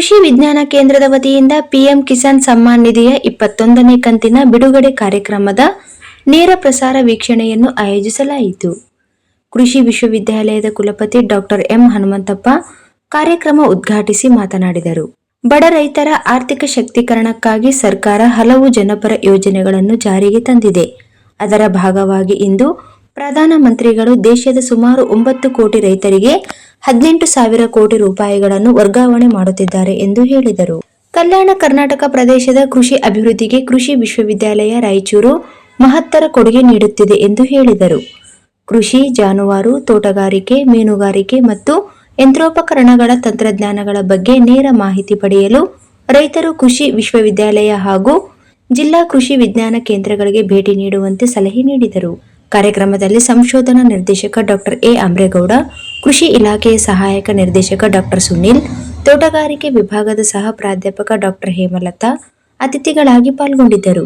ಕೃಷಿ ವಿಜ್ಞಾನ ಕೇಂದ್ರದ ವತಿಯಿಂದ ಪಿಎಂ ಕಿಸಾನ್ ಸಮ್ಮಾನ್ ನಿಧಿಯ ಇಪ್ಪತ್ತೊಂದನೇ ಕಂತಿನ ಬಿಡುಗಡೆ ಕಾರ್ಯಕ್ರಮದ ನೇರ ಪ್ರಸಾರ ವೀಕ್ಷಣೆಯನ್ನು ಆಯೋಜಿಸಲಾಯಿತು. ಕೃಷಿ ವಿಶ್ವವಿದ್ಯಾಲಯದ ಕುಲಪತಿ ಡಾಕ್ಟರ್ ಎಂ ಹನುಮಂತಪ್ಪ ಕಾರ್ಯಕ್ರಮ ಉದ್ಘಾಟಿಸಿ ಮಾತನಾಡಿದರು. ಬಡ ರೈತರ ಆರ್ಥಿಕ ಶಕ್ತೀಕರಣಕ್ಕಾಗಿ ಸರ್ಕಾರ ಹಲವು ಜನಪರ ಯೋಜನೆಗಳನ್ನು ಜಾರಿಗೆ ತಂದಿದೆ. ಅದರ ಭಾಗವಾಗಿ ಇಂದು ಪ್ರಧಾನಮಂತ್ರಿಗಳು ದೇಶದ ಸುಮಾರು ಒಂಬತ್ತು ಕೋಟಿ ರೈತರಿಗೆ ಹದಿನೆಂಟು ಸಾವಿರ ಕೋಟಿ ರೂಪಾಯಿಗಳನ್ನು ವರ್ಗಾವಣೆ ಮಾಡುತ್ತಿದ್ದಾರೆ ಎಂದು ಹೇಳಿದರು. ಕಲ್ಯಾಣ ಕರ್ನಾಟಕ ಪ್ರದೇಶದ ಕೃಷಿ ಅಭಿವೃದ್ಧಿಗೆ ಕೃಷಿ ವಿಶ್ವವಿದ್ಯಾಲಯ ರಾಯಚೂರು ಮಹತ್ತರ ಕೊಡುಗೆ ನೀಡುತ್ತಿದೆ ಎಂದು ಹೇಳಿದರು. ಕೃಷಿ, ಜಾನುವಾರು, ತೋಟಗಾರಿಕೆ, ಮೀನುಗಾರಿಕೆ ಮತ್ತು ಯಂತ್ರೋಪಕರಣಗಳ ತಂತ್ರಜ್ಞಾನಗಳ ಬಗ್ಗೆ ನೇರ ಮಾಹಿತಿ ಪಡೆಯಲು ರೈತರು ಕೃಷಿ ವಿಶ್ವವಿದ್ಯಾಲಯ ಹಾಗೂ ಜಿಲ್ಲಾ ಕೃಷಿ ವಿಜ್ಞಾನ ಕೇಂದ್ರಗಳಿಗೆ ಭೇಟಿ ನೀಡುವಂತೆ ಸಲಹೆ ನೀಡಿದರು. ಕಾರ್ಯಕ್ರಮದಲ್ಲಿ ಸಂಶೋಧನಾ ನಿರ್ದೇಶಕ ಡಾಕ್ಟರ್ ಎ ಅಮ್ರೇಗೌಡ ಕೃಷಿ ಇಲಾಖೆಯ ಸಹಾಯಕ ನಿರ್ದೇಶಕ ಡಾಕ್ಟರ್ ಸುನಿಲ್, ತೋಟಗಾರಿಕೆ ವಿಭಾಗದ ಸಹ ಪ್ರಾಧ್ಯಾಪಕ ಡಾಕ್ಟರ್ ಹೇಮಲತಾ ಅತಿಥಿಗಳಾಗಿ ಪಾಲ್ಗೊಂಡಿದ್ದರು.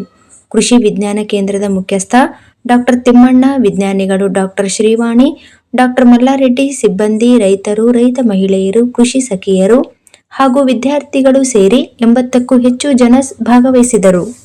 ಕೃಷಿ ವಿಜ್ಞಾನ ಕೇಂದ್ರದ ಮುಖ್ಯಸ್ಥ ಡಾಕ್ಟರ್ ತಿಮ್ಮಣ್ಣ, ವಿಜ್ಞಾನಿಗಳು ಡಾಕ್ಟರ್ ಶ್ರೀವಾಣಿ, ಡಾಕ್ಟರ್ ಮಲ್ಲಾರೆಡ್ಡಿ, ಸಿಬ್ಬಂದಿ, ರೈತರು, ರೈತ ಮಹಿಳೆಯರು, ಕೃಷಿ ಸಖಿಯರು ಹಾಗೂ ವಿದ್ಯಾರ್ಥಿಗಳು ಸೇರಿ ಎಂಬತ್ತಕ್ಕೂ ಹೆಚ್ಚು ಜನ ಭಾಗವಹಿಸಿದರು.